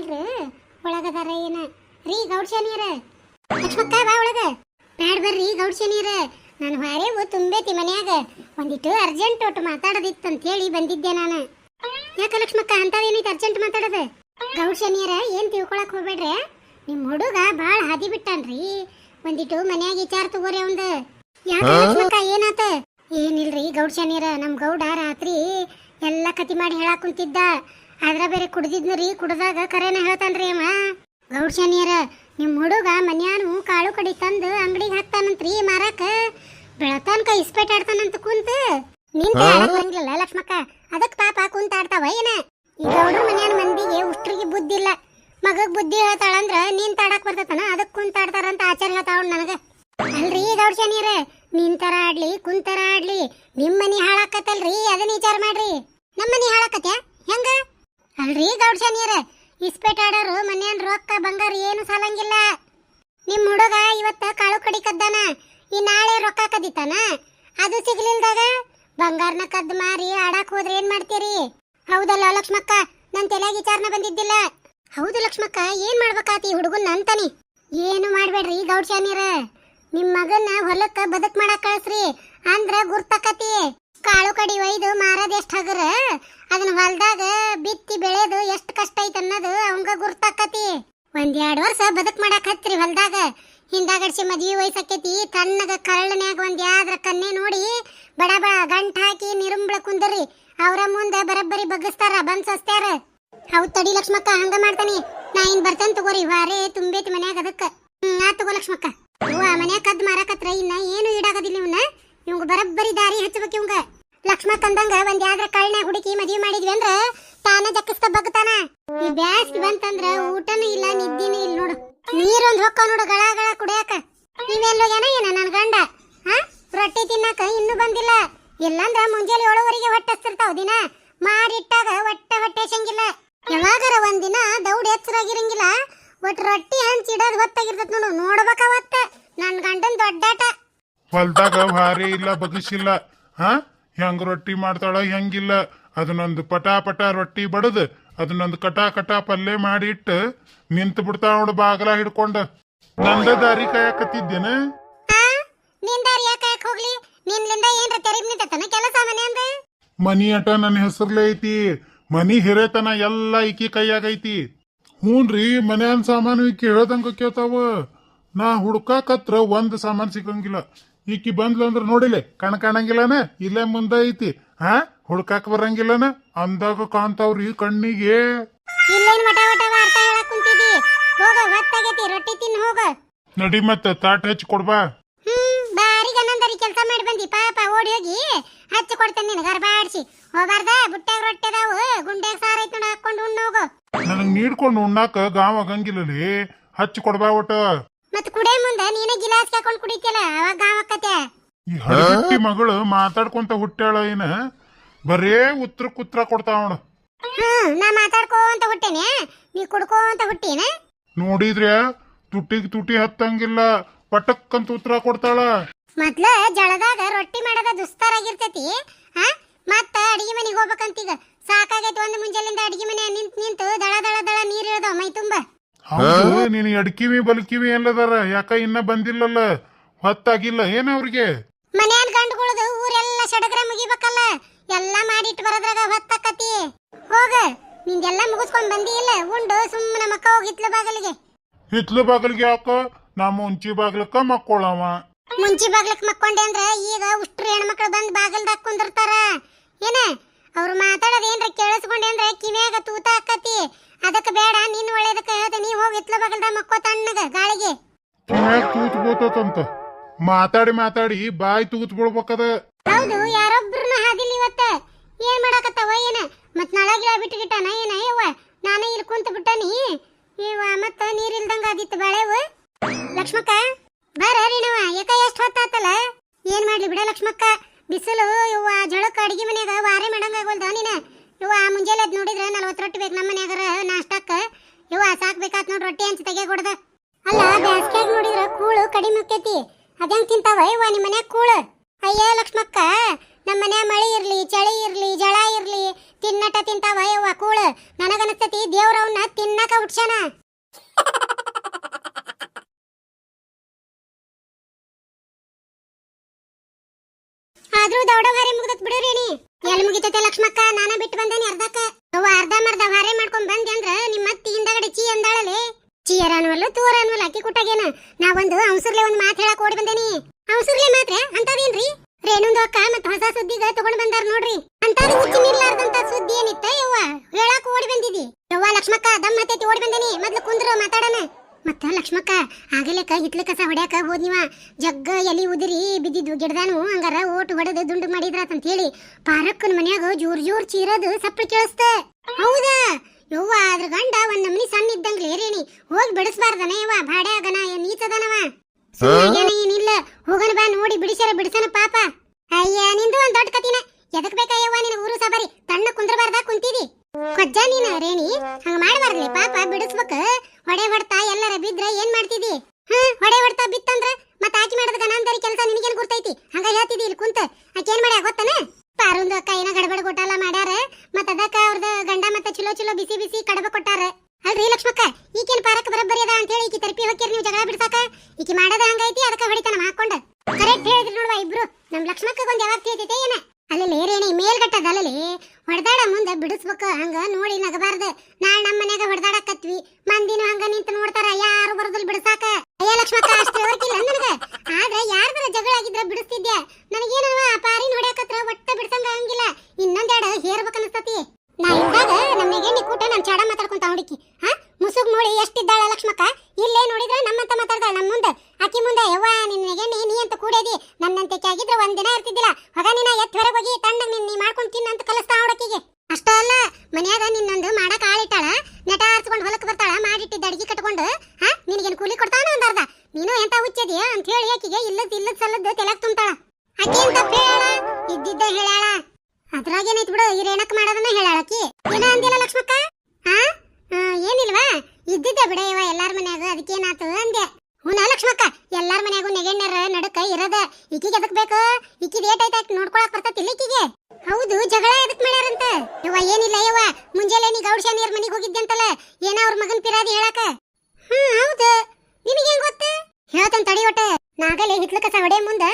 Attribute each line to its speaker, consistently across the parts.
Speaker 1: ಕಾಣಲ್ರಿ ಒಳಗದಾರ ಏನ? ರೀ ಗೌಡ್ಶನೀರ ಲಕ್ಷ್ಮಕ್ಕ ಬಾ ಒಳಗ. ಬ್ಯಾಡ್ ಬರ್ರಿ ಶನಿಯರ ನಾನು ಹಾರೇವು ತುಂಬೈತಿ ಮನ್ಯಾಗ. ಒಂದಿಟ್ಟು ಅರ್ಜೆಂಟ್ ಒಟ್ಟು ಮಾತಾಡೋದಿತ್ತು ಅಂತ ಹೇಳಿ ಬಂದಿದ್ದೆ ನಾನು. ಯಾಕ ಲಕ್ಷ್ಮಕ್ಕ ಅಂತದೇನೈತಿ ಅರ್ಜೆಂಟ್ ಮಾತಾಡೋದು? ಶನಿಯರ ಏನ್ ತಿಳ್ಕೊಳಕ್ ಹೋಗ್ಬೇಡ್ರಿ? ನಿಮ್ ಹುಡುಗ ಬಾಳ ಹಾದಿ ಬಿಟ್ಟಾನ್ರಿ. ಒಂದಿಟ್ಟು ಮನ್ಯಾಗ ವಿಚಾರ ತಗೋರಿ ಅವಂದ. ಯಾಕ ಲಕ್ಷ್ಮಕ್ಕ ಏನಾತ? ಏನಿಲ್ರಿ ಗೌಡ್ಶನೀರ ನಮ್ ಗೌಡ ರಾತ್ರಿ ಎಲ್ಲ ಕತಿ ಮಾಡಿ ಹೇಳಾಕ್ ಕುಂತಿದ್ದ. ಅದ್ರ ಬೇರೆ ಕುಡ್ದಿದ್ನ ರೀ ಕುಡ್ದಾಗ ಕರೆನ ಹೇಳ್ತಾನ್ರಿ ಅವ. ಗೌಡ್ಶನಿಯರ ನಿಮ್ ಹುಡುಗ ಮನ್ಯಾನು ಕಾಳು ಕಡಿ ತಂದು ಅಂಗಡಿಗೆ ಹಾಕ್ತಾನಂತ್ರಿ ಮಾರಾಕ. ಕೈ ಇಸ್ಪೇಟ್ ಆಡ್ತಾನಂತ ಕುಂತ. ನಿಂತ ಬರಂಗಿಲ್ಲ ಲಕ್ಷ್ಮಕ್ಕ. ಅದಕ್ ಪಾಪ ಕುಂತ ಆಡ್ತಾವ ಏನ? ಈ ಗೌಡ ಮನ್ಯಾನ ಮಂದಿಗೆ ಉಷ್ಟ್ರಿಗೆ ಬುದ್ಧಿ ಇಲ್ಲ. ಮಗಗ್ ಬುದ್ಧಿ ಹೇಳ್ತಾಳಂದ್ರ ನೀನ್ ತಾಡಕ್ ಬರ್ತತನ? ಅದಕ್ ಕುಂತ ಆಡ್ತಾರಂತ ಆಚಾರ ಹೇಳ್ತಾವ್ ನನಗ. ಅಲ್ರಿ ಗೌಡ್ಶನಿಯರ ನಿಂತರ ಆಡ್ಲಿ ಕುಂತರ ಆಡ್ಲಿ. ನಿಮ್ ಮನಿ ಹಾಳಾಕತ್ತಲ್ರಿ ಅದನ್ನ ವಿಚಾರ ಮಾಡ್ರಿ. ನಮ್ಮ ಮನಿ ಹಾಳಾಕತ್ಯಾ? ಅಲ್ರಿ ಗೌಡ್ಶನಿಯರ ಇಸ್ಪೇಟ್ ಆಡೋರು ಮನ್ಯಾನ್ ರೊಕ್ಕ ಬಂಗಾರ ಏನು ಸಾಲಂಗಿಲ್ಲ. ನಿಮ್ ಹುಡುಗ ಇವತ್ತ ಕಾಳು ಕಡಿ ಕದ್ದಾನ. ಈ ನಾಳೆ ರೊಕ್ಕ ಕದಿತಾನ. ಅದು ಸಿಗ್ಲಿಲ್ದಾಗ ಬಂಗಾರನ ಕದ್ದು ಮಾರಿ ಆಡಕ್ ಹೋದ್ರೆ ಏನ್ ಮಾಡ್ತೀರಿ? ಹೌದಲ್ಲ ಲಕ್ಷ್ಮಕ್ಕ, ನನ್ ತಲೆಯಾಗ ವಿಚಾರನ ಬಂದಿದ್ದಿಲ್ಲ. ಹೌದು ಲಕ್ಷ್ಮಕ್ಕ, ಏನ್ ಮಾಡ್ಬೇಕಾತಿ ಹುಡುಗನ್ ಅಂತಾನಿ? ಏನು ಮಾಡ್ಬೇಡ್ರಿ ಗೌಡ್ಶಾನಿರ ನಿಮ್ ಮಗನ್ನ ಹೊಲಕ್ಕ ಬದಕ್ ಮಾಡಕ್ ಕಳ್ಸ್ರಿ. ಅಂದ್ರ ಗುರ್ತಕತಿ. ಕಾಳು ಕಡಿ ಒಯ್ದು ಮಾರದ ಎಷ್ಟು ಹಗರ? ಅದನ್ನ ಹೊಲ್ದಾಗ ಬಿತ್ತಿ ಬೆಳೆದು ಎಷ್ಟು ಕಷ್ಟ ಐತೆ ಅನ್ನೋದು ಅವಂಗ ಗುರ್ತಾಕತಿ. ಒಂದ್ ಎರಡು ವರ್ಷ ಬದುಕ್ ಮಾಡಕ್ ಹತ್ರಿ ಹೊಲ್ದಾಗ. ಹಿಂದಾಗಡ್ಸಿ ಮದ್ವಿ ವಯಸ್ಸಾಕೈತಿ, ತಣ್ಣಗ ಕರಳನ್ಯಾಗ ಒಂದ್ ಯಾವ್ದ್ರ ಕನ್ನೆ ನೋಡಿ ಬಡ ಬಡ ಗಂಟ್ ಹಾಕಿ ನಿರುಂಬಳ ಕುಂದರಿ. ಅವರ ಮುಂದ ಬರಬ್ಬರಿ ಬಗ್ಗಿಸ್ತಾರ, ಬಂದ್ ಸಸ್ತಾರ ಹೌದ್ ತಡಿ ಲಕ್ಷ್ಮಕ್ಕ, ಹಂಗ ಮಾಡ್ತಾನೆ. ನಾ ಇನ್ ಬರ್ತೇನೆ ತಗೋರಿ, ವಾರೇ ತುಂಬೈತಿ ಮನ್ಯಾಗ ಅದಕ್ಕ. ಹ್ಮ್, ಆ ತಗೋ ಲಕ್ಷ್ಮಕ್ಕ. ಆ ಮನ್ಯಾಗ ಕದ್ ಮಾರಾಕತ್ರ, ಇನ್ನ ಏನು ಈಡಾಗದಿಲ್ಲ ಇವನ್ನ ಇವಂಗ ಬರಬ್ಬರಿ ದಾರಿ ಹಚ್ಚಬೇಕು ಇವಂಗ. ಲಕ್ಷ್ಮ ಕಂದಂಗ ಒಂದ್ ಯಾವ್ದ್ರ ಕಳ್ಳ ಹುಡುಕಿ ಮದ್ವಿ ಮಾಡಿದ್ವಿ ಅಂದ್ರ ತಾನ ಜಕ್ಕಸ್ತ ಬಗ್ತಾನ. ಈ ಬ್ಯಾಸ್ಗಿ ಬಂತಂದ್ರ ಊಟನೂ ಇಲ್ಲ, ನಿದ್ದಿನೂ ಇಲ್ಲ ನೋಡು. ನೀರೊಂದ್ ಹೊಕ್ಕ ನೋಡು ಗಳ ಗಳ ಕುಡಿಯಾಕ. ನೀವೆಲ್ಲೋಗ್ಯಾನ ಏನ ನನ್ ಗಂಡ? ಹಾ ರೊಟ್ಟಿ ತಿನ್ನಾಕ ಇನ್ನೂ ಬಂದಿಲ್ಲ. ಇಲ್ಲಂದ್ರ ಮುಂಜಾನೆ ಏಳುವರೆಗೆ ಹೊಟ್ಟೆ ಹಸ್ತಿರ್ತಾವ ದಿನ. ಮಾಡಿಟ್ಟಾಗ ಹೊಟ್ಟೆ ಹೊಟ್ಟೆ ಹಸಂಗಿಲ್ಲ ಯಾವಾಗಾರ ಒಂದಿನ ದೌಡ್ ಎಚ್ಚರಾಗಿರಂಗಿಲ್ಲ, ಒಟ್ ರೊಟ್ಟಿ ಹಂಚಿಡೋದು ಹೊತ್ತಾಗಿರ್ತದ ನೋಡು. ನೋಡ್ಬೇಕ ಅವತ್ತ. ನನ್ ಗಂಡನ್ ದೊಡ್ಡಾಟ.
Speaker 2: ಹೊಲ್ದಾಗ ಭಾರಿ ಇಲ್ಲ ಬಗಿಸಿಲ್ಲ. ಹಾ ಹೆಂಗ್ ರೊಟ್ಟಿ ಮಾಡ್ತಾಳ ಹೆಂಗಿಲ್ಲ. ಅದನ್ನೊಂದು ಪಟಾ ಪಟ ರೊಟ್ಟಿ ಬಡದ್ ಅದನ್ನೊಂದು ಕಟಾ ಕಟಾ ಪಲ್ಯ ಮಾಡಿ ಇಟ್ಟು ನಿಂತು ಬಿಡ್ತಾಳ ನೋಡು ಬಾಗಲ ಹಿಡ್ಕೊಂಡ. ನಂದ ದಾರಿ ಕಾಯಕತ್ತಿದ್ದೇನ.
Speaker 1: ಹಾ ನಿನ್ ದಾರಿ ಯಾಕೆ ಯಾಕೆ ಹೋಗ್ಲಿ? ನಿನ್ಲಿಂದ ಏನ್ರ ತೆರಿಗ್ ನಿಂತತನ ಕೆಲಸ ಮನೆ ಅಂದ?
Speaker 2: ಮನಿ ಅಟ ನನ್ನ ಹೆಸರ್ಲೆ ಐತಿ. ಮನಿ ಹಿರೇತನ ಎಲ್ಲ ಈಕಿ ಕೈಯಾಗ ಐತಿ. ಹ್ಞೂನ್ರಿ ಮನ್ಯಾನ್ ಸಾಮಾನು ಈಕಿ ಹೇಳ್ದಂಗ ಕೇಳ್ತಾವ. ನಾ ಹುಡ್ಕಾಕತ್ರ ಒಂದ್ ಸಾಮಾನ್ ಸಿಗಂಗಿಲ್ಲ. ಈಕಿ ಬಂದ್ಲ ಅಂದ್ರೆ ನೋಡಿಲೆ ಕಣ್ ಕಾಣಂಗಿಲ್ಲನ? ಇಲ್ಲೇ ಮುಂದೆ ಐತಿ. ಹಾ ಹುಡ್ಕಾಕ್ ಬರಂಗಿಲ್ಲನ? ಅಂದಾಗ ಕಾಣ್ತಾವ್ರಿ ಕಣ್ಣಿಗೆ.
Speaker 1: ಇಲ್ಲೇನ್ ವಟ ವಾರ್ತಾ ಹೇಳಕ್ ಕುಂತಿದಿ ಹೋಗ ಹೊತ್ತಾಗೈತಿ ರೊಟ್ಟಿ ತಿನ್ ಹೋಗ.
Speaker 2: ನಡಿ ಮತ್ತ ತಾಟ್ ಹಚ್ಚಿ ಕೊಡ್ಬಾ
Speaker 1: ಹ್ಮ್ ಬಾರಿ ಕೆಲಸ ಮಾಡಿ ಬಂದಿ. ಪಾಪ ಓಡಿ ಹೋಗಿ. ಹಚ್ಚಿ ಕೊಡ್ತೇನೆ ನಿನಗೆ ಗರ್ಭಾಡ್ಸಿ. ಹೋಗಾರ್ದ ಬುಟ್ಟ್ಯಾಗ ರೊಟ್ಟಿ ಅದಾವು. ಗುಂಡ್ಯಾಗ ಸಾರ ಐತಿ ನೋಡ ಹಾಕೊಂಡು ಉಣ್ಣೋಗು ಹೋಗು.
Speaker 2: ನನಗ್ ನೀಡ್ಕೊಂಡು ಉಣ್ಣಾಕ ಗಾಂವ್ ಆಗಂಗಿಲ್ಲಲಿ. ಹಚ್ಚಿ ಕೊಡ್ಬಾ ಒಟ್ಟ.
Speaker 1: ಮತ್ ಕುಡೆ ಮುಂದೆ ನೀನೇ ಗಿಲಾಸ್ ಹಾಕೊಂಡು ಕುಡಿತಿಯಲ್ಲ ಅವಾಗ ಗಾವಕ್ಕತೆ
Speaker 2: ಈ ಮಗಳು ಮಾತಾಡ್ಕೊಂತ ಹುಟ್ಟಾಳ ಏನ? ಬರೇ ಉತ್ತರ ಕುತ್ರ ಕೊಡ್ತಾವ ನೋಡು.
Speaker 1: ಹ್ಮ್ ನಾ ಮಾತಾಡ್ಕೋಂತ ಹುಟ್ಟೇನೆ ನೀ ಕುಡ್ಕೋಂತ ಹುಟ್ಟೇನೆ?
Speaker 2: ನೋಡಿದ್ರೆ ತುಟಿಗ್ ತುಟಿ ಹತ್ತಂಗಿಲ್ಲ ಪಟಕ್ಕಂತ ಉತ್ತರ ಕೊಡ್ತಾಳ.
Speaker 1: ಮೊದ್ಲ ಜಳದಾಗ ರೊಟ್ಟಿ ಮಾಡದ ದುಸ್ತಾರಾಗಿರ್ತೈತಿ ಹಾ ಮತ್ತ ಅಡಿಗೆ ಮನೆಗೆ ಹೋಗ್ಬೇಕಂತೀಗ. ಸಾಕಾಗೈತಿ ಒಂದು ಮುಂಜಾಲಿಂದ ಅಡಿಗೆ ಮನೆ ನಿಂತ್ ನಿಂತು ದಳ ದಳ ದಳ ನೀರ್ ಇಳ್ದಾವ ಮೈ ತುಂಬ.
Speaker 2: ಹೌದು. ನೀನು ಎಡ್ಕಿವಿ ಬಲ್ಕಿವಿ ಎಲ್ಲದಾರ ಯಾಕ ಇನ್ನ ಬಂದಿಲ್ಲಲ್ಲ? ಹೊತ್ತಾಗಿಲ್ಲ. ಏನ ಅವ್ರಿಗೆ?
Speaker 1: ಮನ್ಯಾನ್ ಗಂಡುಗಳದು ಊರೆಲ್ಲ ಸಡಗರ ಮುಗಿಬೇಕಲ್ಲ. ಎಲ್ಲ ಮಾಡಿಟ್ಟು ಬರೋದ್ರಾಗ ಹೊತ್ತಾಕತಿ. ಹೋಗ ನಿಂದೆಲ್ಲ ಮುಗಿಸ್ಕೊಂಡ್ ಬಂದಿ ಇಲ್ಲ ಉಂಡು ಸುಮ್ಮನೆ ಮಕ್ಕ ಹೋಗಿತ್ಲ ಬಾಗಲಿಗೆ.
Speaker 2: ಹಿತ್ಲು ಬಾಗಲಿಗೆ ಯಾಕ? ನಾ ಮುಂಚಿ ಬಾಗ್ಲಕ್ಕ ಮಕ್ಕೊಳವ.
Speaker 1: ಮುಂಚಿ ಬಾಗ್ಲಕ್ ಮಕ್ಕೊಂಡೆ ಅಂದ್ರ ಈಗ ಉಷ್ಟ್ರ ಹೆಣ್ಮಕ್ಳು ಬಂದ್ ಬಾಗಲ್ದಾಗ ಕುಂದಿರ್ತಾರ. ಏನ ಅವ್ರು ಮಾತಾಡೋದ್ ಏನ್ರ ಕೇಳಿಸ್ಕೊಂಡೆ ಅಂದ್ರ ಕಿವಿಯಾಗ ತೂತ ಆಕತಿ ಅದಕ್ಕೆ ಬೇಡ ನಿನ್ ಒಳ್ಳೇದಕ್ಕೆ ಇತ್ಲ ಬಾಗಲ್ದಾಗ ಮಕ್ಕೋ ತಣ್ಣಗ ಗಾಳಿಗೆ.
Speaker 2: ತೂತ್ ಮಾತಾಡಿ ಮಾತಾಡಿ ಬಾಯಿ ತೂತ್ ಬಿಡ್ಬೇಕದ
Speaker 1: ಹೌದು ಯಾರೊಬ್ರನ್ನ ಹಾದಿಲ್ಲ ಇವತ್ತ. ಏನ್ ಮಾಡಾಕತ್ತವ ಏನ? ಮತ್ ನಳಗಿಳ ಬಿಟ್ಟು ಗಿಟ್ಟಾನ ಏನ ಯವ್ವ? ನಾನೇ ಇಲ್ಲಿ ಕುಂತ ಬಿಟ್ಟನಿ. ಇವ ಮತ್ತ ನೀರ್ ಇಲ್ದಂಗ ಆದಿತ್ತು ಬಾಳೆವು. ಲಕ್ಷ್ಮಕ್ಕ ಬರ ರೀನವ ಯಾಕ ಎಷ್ಟ್ ಹೊತ್ತಾತಲ್ಲ ಏನ್ ಮಾಡ್ಲಿ ಬಿಡ ಲಕ್ಷ್ಮಕ್ಕ. ಬಿಸಿಲು ಇವ ಜಳಕ್ಕ ಅಡಿಗೆ ಮನ್ಯಾಗ ವಾರೆ ಮಾಡಂಗ ಆಗೋಲ್ದ ನೀನ. ಇವ ಮುಂಜಾನೆ ಅದ್ ನೋಡಿದ್ರ ನಲ್ವತ್ತು ರೊಟ್ಟಿ ಬೇಕು ನಮ್ಮ ಮನ್ಯಾಗರ ನಾಷ್ಟಕ್ಕ. ಇವ ಸಾಕ್ಬೇಕಾತ್ ನೋಡ್ ರೊಟ್ಟಿ ಅಂತ ತೆಗೆ ಕೊಡ್ದ ಅಲ್ಲ, ಬ್ಯಾಸ್ಗ್ಯಾಗ ನೋಡಿದ್ರ ಕೂಳು ಕಡಿಮೆ ಆಕೈತಿ ಅದಂಗ್ ತಿಂತಾವ ಇವ ನಿಮ್ಮ ಮನ್ಯಾಗ ಕೂಳು? ಅಯ್ಯ, ಲಕ್ಷ್ಮಕ್ಕ ನಮ್ಮ ಮನ್ಯಾಗ ಮಳಿ ಇರ್ಲಿ, ಚಳಿ ಇರ್ಲಿ, ಜಳ ಇರ್ಲಿ, ತಿನ್ನಟ ತಿಂತಾವ ಇವ ಕೂಳು. ನನಗನಸ್ತತಿ ದೇವ್ರವನ್ನ ತಿನ್ನಕ ಹುಟ್ಸ್ಯಾನ. ಆದ್ರೂ ದೌಡ ಭಾರಿ ಮುಗ್ದತ್ ಬಿಡ್ರಿ ಎಲ್ಲಿ ಮುಗಿತೈತೆ ಲಕ್ಷ್ಮಕ್ಕ? ನಾನ ಬಿಟ್ಟು ಬಂದೇನಿ ಅರ್ಧಕ್ಕ. ಅವ್ವ ಅರ್ಧ ಮರ್ಧ ಭಾರಿ ಮಾಡ್ಕೊಂಡ್ ಬಂದೆ ಅಂದ್ರ ನಿಮ್ಮ ಅತ್ತಿ ಹಿಂದಗಡೆ ಚೀ ಅಂದಾಳಲೆ ಚೀಯರ ಅನ್ವಲ್ಲ ತೂರ ಅನ್ವಲ್ಲ ಅಕ್ಕಿ ಕುಟ್ಟಾಗೇನ? ನಾ ಒಂದು ಅವಸರ್ಲೆ ಒಂದ್ ಮಾತು ಹೇಳಕ್ ಓಡಿ ಬಂದೇನಿ. ಅವಸರ್ಲೆ ಮಾತ್ರ? ಅಂತದೇನ್ರಿ ರೇಣುಂದು ಅಕ್ಕ ಮತ್ತ ಹೊಸ ಸುದ್ದಿಗ ತಗೊಂಡ್ ಬಂದಾರ ನೋಡ್ರಿ. ಅಂತದ್ ಅರ್ಧಂತ ಸುದ್ದಿ ಏನಿತ್ತ ಯವ್ವ ಹೇಳಾಕ ಓಡಿ ಬಂದಿದಿ. ಯವ್ವ ಲಕ್ಷ್ಮಕ್ಕ ದಮ್ಮ ಓಡಿ ಬಂದೇನಿ. ಮೊದ್ಲು ಕುಂದ್ರು ಮಾತಾಡಣ. ಮತ್ತ ಲಕ್ಷ್ಮಕ್ಕ ಆಗಲೇಕ ಹಿತ್ಲ ಕಸ ಹೊಡ್ಯಾಕ ಹೋದ್ನಿವ ಜಗ್ಗ ಎಲಿ ಉದಿರಿ ಬಿದ್ದಿದ್ವು ಗಿಡದಾನು ಹಂಗಾರ ಓಟ್ ಹೊಡೆದು ದುಂಡು ಮಾಡಿದ್ರಾತಂತ ಹೇಳಿ ಪಾರಕ್ಕನ ಮನ್ಯಾಗ ಜೋರ್ ಜೋರ್ ಚೀರದು ಸಪ್ಪಳ ಕೇಳಿಸ್ತ. ಹೌದಾ? ಯವ್ವ ಅದ್ರ ಗಂಡ ಒಂದ್ ನಮ್ನಿ ಸಣ್ಣ ಇದ್ದಂಗ್ಲಿ ರೇಣಿ ಹೋಗಿ ಬಿಡಿಸ್ಬಾರ್ದನ ಯವ್ವ ಭಾಡ್ಯಾಗನ ಏನ್ ಸುಮ್ನಾಗ್ಯಾನ ಏನಿಲ್ಲ ಹೋಗನ ಬಾ ನೋಡಿ, ಬಿಡಿಸ್ಯಾರ ಬಿಡಿಸನ ಪಾಪ. ಅಯ್ಯ, ನಿಂದು ಒಂದ್ ದೊಡ್ಡ ಕತಿನ ಎದಕ್ ಬೇಕಾಯವ್ವ ನಿನ್ ಊರು ಸಬರಿ? ತಣ್ಣ ಕುಂದ್ರಬಾರ್ದ ಕುಂತಿದಿ? ಕೊಜ್ಜ ರೇಣಿ? ಹಂಗ ಮಾಡಬಾರ್ಲಿ ಪಾಪ ಬಿಡಿಸ್ಬೇಕ. ಹೊಡೆ ಹೊಡ್ತಾ ಎಲ್ಲರ ಬಿದ್ರ ಏನ್ ಮಾಡ್ತಿದಿ ಹ್ಮ್ ಹೊಡೆ ಹೊಡ್ತಾ ಬಿತ್ತಂದ್ರ ಮತ್ತ ಆಕಿ ಮಾಡದ ಗನಾಂತರಿ ಕೆಲಸ ನಿನಗೇನ್ ಗುರ್ತೈತಿ? ಹಂಗ ಹೇಳ್ತಿದಿ ಇಲ್ಲಿ ಕುಂತ. ಆಕಿ ಏನ್ ಮಾಡ್ಯಾ ಗೊತ್ತನ? ಪಾರುಂದು ಅಕ್ಕ ಏನ ಗಡಬಡ ಕೊಟ್ಟಲ್ಲ ಮಾಡ್ಯಾರ. ಮತ್ತ ಅದಕ್ಕ ಅವ್ರದ ಗಂಡ ಮತ್ತ ಚಲೋ ಚಲೋ ಬಿಸಿ ಬಿಸಿ ಕಡಬ ಕೊಟ್ಟಾರ. ಅಲ್ರಿ ಲಕ್ಷ್ಮಕ್ಕ, ಈಕೇನ್ ಪಾರಕ್ ಬರಬ್ಬರಿ ಅದ ಅಂತ ಹೇಳಿ ಈಕಿ ತರ್ಪಿ ಹೋಗ್ಯಾರ ನೀವು ಜಗಳ ಬಿಡ್ಸಾಕ? ಈಕಿ ಮಾಡದ ಹಂಗೈತಿ ಅದಕ್ಕ ಹೊಡಿತಾನ ಹಾಕೊಂಡ ಕರೆಕ್ಟ್ ಹೇಳಿದ್ರಿ ನೋಡುವ ಇಬ್ರು. ನಮ್ ಲಕ್ಷ್ಮಕ್ಕ ಒಂದ್ ಯಾವಾಗ ತಿಳಿತೈತೆ ಏನ? ಅಲ್ಲಿ ರೇಣಿ ಮೇಲ್ಗಟ್ಟದಲ್ಲಲ್ಲಿ ಹೊಡೆದಾಡ ಮುಂದೆ ಬಿಡಿಸ್ಬೇಕು. ಹಂಗ ನೋಡಿ ನಗಬಾರ್ದು. ನಾಳೆ ನಮ್ಮ ಮನ್ಯಾಗ ಹೊಡೆದಾಡಕತ್ವಿ. ಮಂದಿನ ಹಂಗ ನಿಂತ ನೋಡ್ತಾರ. ಯಾರು ಬರೋದಿಲ್ಲ ಬಿಡಿಸಾಕ. ಅಯ್ಯ ಲಕ್ಷ್ಮಕ್ಕ, ಅಷ್ಟು ಹೊರಕಿಲ್ಲ ನನಗ. ಆದ್ರೆ ಯಾರ್ದಾರ ಜಗಳ ಆಗಿದ್ರ ಬಿಡಿಸ್ತಿದ್ದೆ ನನಗೇನವ ಪಾರಿ ನೋಡ್ಯಾಕತ್ರ ಒಟ್ಟ ಬಿಡ್ಸಂಗ ಹಂಗಿಲ್ಲ ಇನ್ನೊಂದೆರಡು ಹೇರ್ಬೇಕನ್ನಿಸ್ತತಿ ನಾ ಇದ್ದಾಗ ನಮ್ಮ ನೆಗೆಣ್ಣಿ ಕೂಟ ನಮ್ಮ ಚಾಡ ಮಾತಾಡ್ಕೊಂತ ಹುಡುಕಿ. ಹಾ? ಮುಸುಗ್ ನೋಡಿ ಎಷ್ಟಿದ್ದಾಳ ಲಕ್ಷ್ಮಕ್ಕ ಇಲ್ಲೇ ನೋಡಿದ್ರ ನಮ್ಮಂತ ಮಾತಾಡ್ದಾಳ ನಮ್ ಮುಂದೆ ಆಕಿ ಮುಂದೆ ಯವ್ವ ನಿನ್ ನೆಗೆಣ್ಣಿ ನೀ ಅಂತ ಕೂಡೇದಿ ನನ್ನಂತೆ ಆಗಿದ್ರೆ ಒಂದ್ ದಿನ ಇರ್ತಿದ್ದಿಲ್ಲ ಹೊಗ ನಿನ್ನ ಎತ್ ಹೊರಗೆ ಹೋಗಿ ತಣ್ಣ ನಿನ್ ನೀ ಮಾಡ್ಕೊಂಡ್ ತಿನ್ನ ಅಂತ ಕಲಿಸ್ತಾ ಹುಡುಕಿಗೆ ಅಷ್ಟ ಅಲ್ಲ ಮನ್ಯಾಗ ನಿನ್ನೊಂದು ಮಾಡಕ್ ಆಳಿಟ್ಟಾಳ ನೆಟ ಹರ್ಸ್ಕೊಂಡ್ ಹೊಲಕ್ ಬರ್ತಾಳ ಮಾಡಿಟ್ಟಿದ್ದ ಅಡಿಗೆ ಕಟ್ಕೊಂಡು ಹಾ ನಿನಗೇನ್ ಕೂಲಿ ಕೊಡ್ತಾನ ಒಂದ್ ಅರ್ಧ ನೀನು ಎಂತ ಹುಚ್ಚದಿಯ ಅಂತ ಹೇಳಿ ಆಕಿಗೆ ಇಲ್ಲದ್ ಇಲ್ಲದ್ ಸಲ್ಲದ್ ತೆಲಕ್ ತುಂಬ್ತಾಳ ಆಕಿ ಏನ್ ತಪ್ಪ ಹೇಳಾಳ ಇದ್ದಿದ್ದ ಹೇಳಾಳ ಬಿಡು, ಈ ರೇಣಕ್ ಮಾಡೋದನ್ನ ಹೇಳಾಳಕಿ ಏನ ಅಂದಿಲ್ಲ ಲಕ್ಷ್ಮಕ್ಕ? ಹಾ ಏನಿಲ್ವಾ? ಇದ್ದಿದ್ದೆ ಬಿಡ ಇವ ಎಲ್ಲಾರ ಮನ್ಯಾಗ ಅದಕ್ಕೇನಾತು ಅಂದೆ. ಹುನ ಲಕ್ಷ್ಮಕ್ಕ, ಎಲ್ಲಾರ ಮನ್ಯಾಗೂ ನೆಗೆಣ್ಣರ ನಡಕ ಇರದ. ಇಕ್ಕಿಗೆ ಅದಕ್ಕೆ ಬೇಕು? ಈಕಿದ ಏಟ್ ಐತೆ ನೋಡ್ಕೊಳಕ್ ಬರ್ತತಿಲ್ಲ ಈಕಿಗೆ? ಹೌದು, ಜಗಳ ಎದಕ್ ಮಾಡ್ಯಾರಂತ? ಇವ ಏನಿಲ್ಲ ಯವ್ವ, ಮುಂಜಾನೆ ನೀ ಗೌಡ ಶಾನಿಯರ್ ಮನೆಗೆ ಹೋಗಿದ್ದಂತಲ್ಲ ಏನ ಅವ್ರ ಮಗನ್ ಪಿರಾದಿ ಹೇಳಾಕ? ಹ್ಮ್, ಹೌದು. ನಿನಗೇನ್ ಗೊತ್ತ? ಹೇಳ್ತಾನ ತಡಿ ಒಟ್ಟ. ನಾಗಲೇ ಹಿತ್ಲ ಕಸ ಹೊಡೆ ಮುಂದ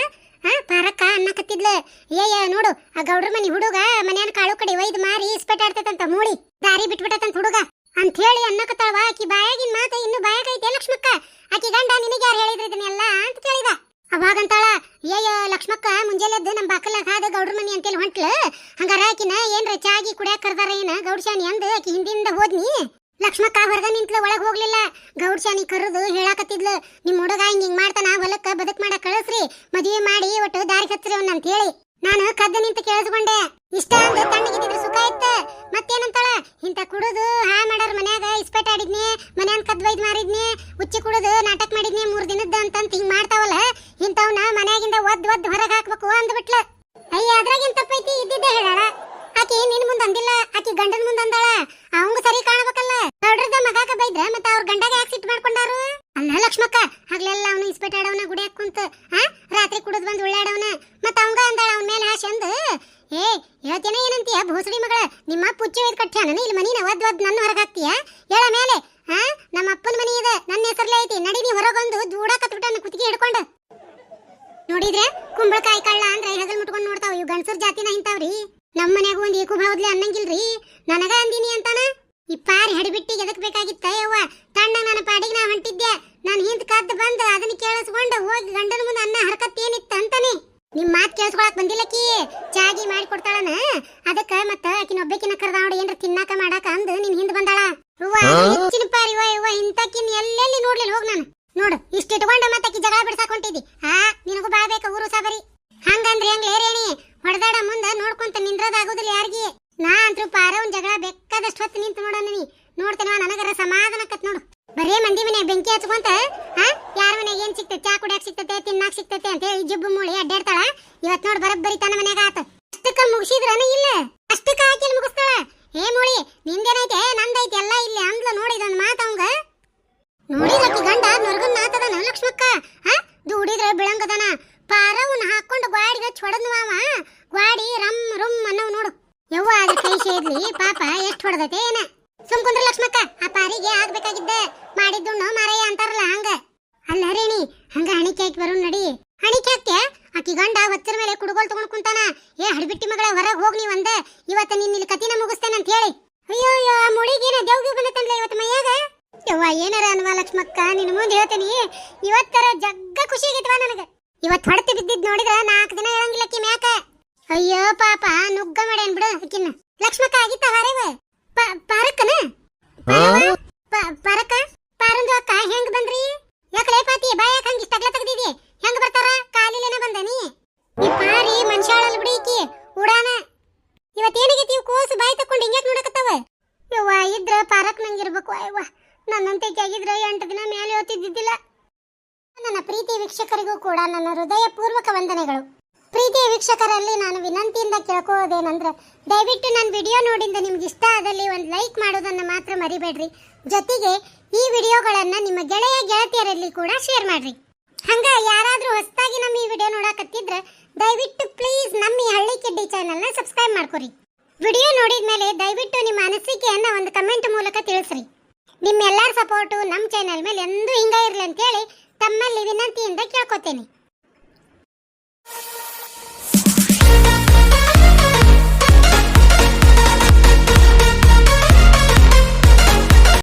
Speaker 1: ಹಾ, ಪಾರಕ್ಕ ಅನ್ನಕತ್ತಿದ್ಲ. ಏಯ ನೋಡು, ಆ ಗೌಡ್ರ ಮನಿ ಹುಡುಗ ಮನ್ಯಾನ ಕಾಳು ಕಡೆ ಒಯ್ದು ಮಾರಿ ಇಸ್ಪೆಟ್ ಆಡ್ತೈತಂತ ಮೂಳಿ. ದಾರಿ ಬಿಟ್ಬಿಟ್ಟತಂತ ಹುಡುಗ. ಅಂತ ಹೇಳಿ ಅನ್ನಕತ್ತಾಳವ ಆಕಿ ಬಾಯಾಗಿನ ಮಾತ ಇನ್ನು ಬಾಯಾಗ ಐತೆ ಲಕ್ಷ್ಮಕ್ಕ. ಆಕಿ ಗಂಡ, ನಿನಗೆ ಯಾರು ಹೇಳಿದ್ರು ಇದನ್ನೆಲ್ಲ ಅಂತ ಕೇಳಿದ. ಅವಾಗಂತಾಳ ಏಯ ಲಕ್ಷ್ಮಕ್ಕ, ಮುಂಜಾನೆದ್ದು ನಮ್ಮ ಬಾಕಲಾಗ ಹಾದ ಗೌಡ್ರ ಮನಿ ಅಂತೇಳಿ ಹೊಂಟ್ಲು. ಹಂಗಾರ ಆಕಿನ ಏನ್ರ ಚಾಗಿ ಕುಡಿಯಾಕ ಕರ್ದಾರ ಏನ ಗೌಡ್ಶಾನಿ ಅಂದು, ಆಕಿ ಹಿಂದಿಂದ ಹೋದ್ನಿ. ಲಕ್ಷ್ಮಕ್ಕ ಹೊರಗ ನಿಂತ್ಲ, ಒಳಗ್ ಹೋಗ್ಲಿಲ್ಲ. ಗೌಡ್ಶಾನಿ ಕರೆದು ಹೇಳಾಕತ್ತಿದ್ಲು, ನಿಮ್ ಹುಡುಗ ಹಿಂಗ್ ಹಿಂಗ್ ಮಾಡ್ತಾನ ಹೊಲಕ್ಕ ಬದುಕ್ ಮಾಡಕ್ ಕಳಿಸ್ರಿ, ಮದುವೆ ಮಾಡಿ ಒಟ್ಟು ದಾರಿ ಹಚ್ಚ್ರಿ ಅವ್ನ ಅಂತ ಹೇಳಿ ನಾನು ಕದ್ದು ನಿಂತ ಕೇಳಿಸ್ಕೊಂಡೆ, ಇಷ್ಟ ಅಂದ್ರೆ ತಣ್ಣಗಿದ್ರೆ ಸುಖ ಇತ್ತ? ಮತ್ತೇನಂತಾಳ? ಇಂತ ಕುಡುದು ಹಾ ಮಾಡಾರ ಮನ್ಯಾಗ, ಇಸ್ಪೆಟ್ ಆಡಿದ್ನಿ, ಮನ್ಯಾನ್ ಕದ್ ಬೈದ್ ಮಾರಿದ್ನಿ, ಉಚ್ಚಿ ಕುಡುದು ನಾಟಕ ಮಾಡಿದ್ನಿ ಮೂರ್ ದಿನದ ಅಂತಂತ ಹಿಂಗ್ ಮಾಡ್ತಾವಲ್ಲ ಇಂತವ್ನ ಮನ್ಯಾಗಿಂದ ಒದ್ ಒದ್ ಹೊರಗ ಹಾಕ್ಬೇಕು ಅಂದ್ಬಿಟ್ಲ. ಅಯ್ಯ ಅದ್ರಾಗೇನ್ ತಪ್ಪೈತಿ? ಇದ್ದಿದ್ದೆ ಹೇಳಾಳ. ಆಕಿ ನಿನ್ ಮುಂದ್ ಅಂದಿಲ್ಲ, ಆಕಿ ಗಂಡನ್ ಮುಂದ್ ಅಂದಾಳ ಅವಂಗ ಸರಿ ಕಾಣಬೇಕಲ್ಲ ಗೌಡ್ರದ ಮಗಾಕ ಬೈದ್ರ ಮತ್ತ ಅವ್ರ ಗಂಡಗ ಯಾಕೆ ಸಿಟ್ಟು ಮಾಡ್ಕೊಂಡಾರು ಅಲ್ಲ ಲಕ್ಷ್ಮಕ್ಕ ಹಗ್ಲೆಲ್ಲ ಅವನು ಇಸ್ಪೆಟ್ ಆಡವನ ಗುಡಿಯಾಕ ಕುಂತ ಆ ರಾತ್ರಿ ಕುಡಿದ್ ಬಂದು ಉಳ್ಳಾಡವನ, ಮತ್ತ ಅವಂಗ ಅಂದಾಳ ಅವನ ಮೇಲೆ ಅಂದ್, ಏ, ಹೇಳ್ತೇನೆ ಏನಂತೀಯ, ಭೋಸಡಿ ಮಗಳ, ನಿಮ್ಮ ಪುಚ್ಚಿ ಒಯ್ದು ಕಟ್ಟ್ಯಾನ ಇಲ್ಲಿ ಮನಿನ ಒದ್ ಒದ್ ನನ್ನ ಹೊರಗೆ ಹಾಕ್ತೀಯ? ಹೇಳ ಮೇಲೆ ಹಾ ನಮ್ಮ ಅಪ್ಪನ ಮನಿ ಇದೆ, ನನ್ನ ಹೆಸರ್ಲೆ ಐತಿ, ನಡಿ ನೀ ಹೊರಗೊಂದು ದೂಡ ಕತ್ಬಿಟ್ಟಾನ ಕುತ್ತಿಗೆ ಹಿಡ್ಕೊಂಡು. ನೋಡಿದ್ರೆ ಕುಂಬಳಕಾಯಿ ಕಳ್ಳ ಅಂದ್ರೆ ಹೆಗಲ್ ಮುಟ್ಕೊಂಡು ನೋಡ್ತಾವ, ಇವ್ ಗಂಡಸರ್ ಜಾತಿನ ಇಂತಾವ್ರಿ ನಮ್ಮ ಮನ್ಯಾಗ ಒಂದ್ ಏಕು ಭಾವದ್ಲೆ ಅನ್ನಂಗಿಲ್ರಿ. ನನಗ ಅಂದಿನಿ ಅಂತಾನ? ಈ ಪಾರಿ ಹಡಿಬಿಟ್ಟಿಗೆ ಎದಕ್ ಬೇಕಾಗಿತ್ತ ಯವ್ವ ತಣ್ಣ ನನ್ನ ಪಾಡಿಗೆ ನಾ ಹೊಂಟಿದ್ದೆ ನಾನು ಹಿಂದ್ ಕದ್ದು ಬಂದು ಅದನ್ನ ಕೇಳಿಸ್ಕೊಂಡು ಹೋಗಿ ಗಂಡನ ಮುಂದೆ ಅನ್ನ ಹರಕತ್ ಏನಿತ್ತ ಅಂತಾನೆ ನಿಮ್ ಮಾತ್ ಕೇಳಿಸ್ಕೊಳಕ್ ಬಂದಿಲ್ಲಕಿ ಚಾಗಿ ಮಾಡಿ ಕೊಡ್ತಾಳನ ಅದಕ್ಕ ಮತ್ತ ಆಕಿನ ಒಬ್ಬಕಿನ ಕರ್ದ ನೋಡಿ ಏನ್ರ ತಿನ್ನಾಕ ಮಾಡಾಕ ಅಂದು ನಿನ್ ಹಿಂದ್ ಬಂದಾಳ ಅವ್ವ ಹೆಚ್ಚಿನ ಪಾರಿ ಯವ್ವ ಯವ್ವ ಇಂತಕಿನ್ ಎಲ್ಲೆಲ್ಲಿ ನೋಡ್ಲಿಲ್ಲ ಹೋಗ್ ನಾನು ನೋಡು ಇಷ್ಟ ಇಟ್ಕೊಂಡ ಮತ್ತೆ ಆಕಿ ಆ ಹಾ ನಿನಗೂ ಬಾಳ್ಬೇಕ ಊರು ಸಾಬರಿ. ಹಂಗಂದ್ರೆ ಹೆಂಗ್ ಲೇರೇಣಿ ಹೊಡೆದಾಡ ಮುಂದ ನೋಡ್ಕೊಂತ ನಿಂದ್ರದಾಗುದಿಲ್ಲ ಯಾರಿಗೆ. ನಾ ಅಂತೂ ಪಾರ ಒಂದ್ ಜಗಳ ಬೇಕಾದಷ್ಟು ಹೊತ್ತು ನಿಂತು ನೋಡೋಣ ನೋಡ್ತೇನೆ ನನಗರ ಸಮಾಧಾನಕತ್ ನೋಡು. ಬರೇ ಮಂದಿ ಮನೆ ಬೆಂಕಿ ಹಚ್ಕೊಂತ ಯಾರ ಮನೆಗೆ ಏನ್ ಸಿಗ್ತೈತೆ? ಚಾ ಕುಡಿಯಾಕ ಸಿಕ್ತತೆ ತಿನ್ನಾಕ್ ಸಿಕ್ತತೆ ಅಂತ ಹೇಳಿ ಜಿಬ್ಬು ಮೂಳಿ ಅಡ್ಡಾಡ್ತಾಳ. ಇವತ್ ನೋಡ್ ಬರಬ್ಬರಿ ತನ್ನ ಮನೆಗ ಆತ. ಅಷ್ಟಕ್ಕ ಮುಗಿಸಿದ್ರನ ಇಲ್ಲ? ಅಷ್ಟಕ್ಕ ಹಾಕಿ ಮುಗಿಸ್ತಾಳ? ಏ ಮೂಳಿ, ನಿಂದೇನೈತೆ? ಹೊಡೆದ್ವ ಅವ ಗ್ವಾಡಿ ರಮ್ ರುಮ್ ಅನ್ನವ್ ನೋಡು. ಯವ್ವ ಅದ ಕೈ ಸೇದ್ಲಿ ಪಾಪ ಎಷ್ಟು ಹೊಡೆದೈತೆ ಏನ? ಸುಮ್ ಕುಂದ್ರ ಲಕ್ಷ್ಮಕ್ಕ, ಆ ಪಾರಿಗೆ ಆಗ್ಬೇಕಾಗಿದ್ದ. ಮಾಡಿದ್ದುಣ್ಣು ಮಾರಯ್ಯ ಅಂತಾರಲ್ಲ ಹಂಗ. ಅಲ್ಲ ರೇಣಿ, ಹಂಗ ಹಣಿಕೆ ಹಾಕಿ ಬರೋ ನಡಿ. ಹಣಿಕೆ ಹಾಕ್ತೆ ಆಕಿ ಗಂಡ ಹೊಚ್ಚರ ಮೇಲೆ ಕುಡುಗೋಲ್ ತಗೊಂಡ್ ಕುಂತಾನ. ಏ, ಹಡ್ಬಿಟ್ಟಿ ಮಗಳ ಹೊರಗೆ ಹೋಗ್ ನೀ ಒಂದ ಇವತ್ತ ನಿನ್ನ ಇಲ್ಲಿ ಕತಿನ ಮುಗಿಸ್ತೇನೆ ಅಂತ ಹೇಳಿ. ಅಯ್ಯೋ ಅಯ್ಯೋ, ಆ ಮುಡಿಗೇನ ದೇವ್ಗೆ ಬಂದತ್ತಂದ್ಲ ಇವತ್ತು ಮೈಯಾಗ? ಯವ್ವ, ಏನಾರ ಅನ್ವಾ ಲಕ್ಷ್ಮಕ್ಕ, ನಿನ್ ಮುಂದೆ ಹೇಳ್ತೀನಿ. ಇವತ್ತರ ಜಗ್ಗ ಖುಷಿ ಆಗೈತವ ನನಗ. ಇವತ್ ಹೊಡೆತಿ ಬಿದ್ದಿದ್ ನೋಡಿದ್ರ ನಾಲ್ಕು ದಿನ ಹೇಳಂಗಿಲ್ಲ ಅಕ್ಕಿ ಮ್ಯಾಕ. ಅಯ್ಯೋ ಪಾಪ ನುಗ್ಗ ಮಾಡ್ಯಾನ್ ಬಿಡು ಅಕ್ಕಿನ. ಲಕ್ಷ್ಮಕ್ಕ ಆಗಿತ್ತ ಹೊರಗ? ಪಾರಕ್ಕನ? ಪ- ಪರಕ ಪಾರಂದು ಅಕ್ಕ ಹೆಂಗ್ ಬಂದ್ರಿ? ಯಾಕಲೇ ಪಾತಿ ಬಾಯಾಕ ಹಂಗ ಇಷ್ಟಗ್ಲ ತೆಗ್ದಿದಿ? ಹೆಂಗ್ ಬರ್ತಾರ? ಕಾಲಿಲೇನ ಬಂದ ನೀ? ಈ ಪಾರಿ ಮನುಷ್ಯಾಳಲ್ ಬಿಡಿ ಈಕಿ ಉಡಾನ. ಇವತ್ತೇನಾಗೈತಿ ಇವ್ ಕೋಸು ಬಾಯಿ ತಕೊಂಡು ಹಿಂಗ್ಯಾಕ್ ನೋಡಕತ್ತಾವ? ಯವ್ವ ಇದ್ರ ಪಾರಕ್ ನಂಗಿರ್ಬೇಕು ಅಯ್ಯವ್ವ. ನನ್ನಂತೆ ಆಗಿದ್ರ ಎಂಟು ದಿನ ಮೇಲೆ ಓದ್ತಿದ್ದಿದ್ದಿಲ್ಲ ನನ್ನ ಪ್ರೀತಿ ವೀಕ್ಷಕರಿಗೂ ಕೂಡ ನನ್ನ ಹೃದಯ ಪೂರ್ವಕ ವಂದನೆಗಳು. ಪ್ರೀತಿ ವೀಕ್ಷಕರಲ್ಲಿ ನಾನು ವಿನಂತಿಯಿಂದ ಕೇಳ್ಕೋದೇನಂದ್ರೆ ದಯವಿಟ್ಟು ನನ್ನ ವಿಡಿಯೋ ನೋಡಿಂದ ನಿಮ್ಗೆ ಇಷ್ಟ ಆದಲ್ಲಿ ಒಂದು ಲೈಕ್ ಮಾಡೋದನ್ನ ಮಾತ್ರ ಮರಿಬೇಡ್ರಿ. ಜೊತೆಗೆ ಈ ವಿಡಿಯೋಗಳನ್ನು ನಿಮ್ಮ ಗೆಳೆಯ ಗೆಳತಿಯರಲ್ಲಿ ಕೂಡ ಶೇರ್ ಮಾಡ್ರಿ. ಹಂಗ ಯಾರಾದರೂ ಹೊಸದಾಗಿ ನಮ್ಮ ಈ ವಿಡಿಯೋ ನೋಡಕತ್ತಿದ್ರೆ, ದಯವಿಟ್ಟು ಪ್ಲೀಸ್ ನಮ್ಮ ಈ ಹಳ್ಳಿ ಕಿಡ್ಡಿ ಚಾನೆಲ್ನ ಸಬ್ಸ್ಕ್ರೈಬ್ ಮಾಡ್ಕೊರಿ. ವಿಡಿಯೋ ನೋಡಿದ ಮೇಲೆ ದಯವಿಟ್ಟು ನಿಮ್ಮ ಅನಿಸಿಕೆಯನ್ನ ಒಂದು ಕಮೆಂಟ್ ಮೂಲಕ ತಿಳಿಸ್ರಿ. ನಿಮ್ಮೆಲ್ಲರ ಸಪೋರ್ಟು ನಮ್ಮ ಚಾನೆಲ್ ಮೇಲೆ ಎಂದೂ ಹಿಂಗ ಇರಲಿ ಅಂತೇಳಿ ತಮ್ಮಲ್ಲಿ ವಿನಂತಿಯಿಂದ ಕೇಳ್ಕೊತೇನೆ.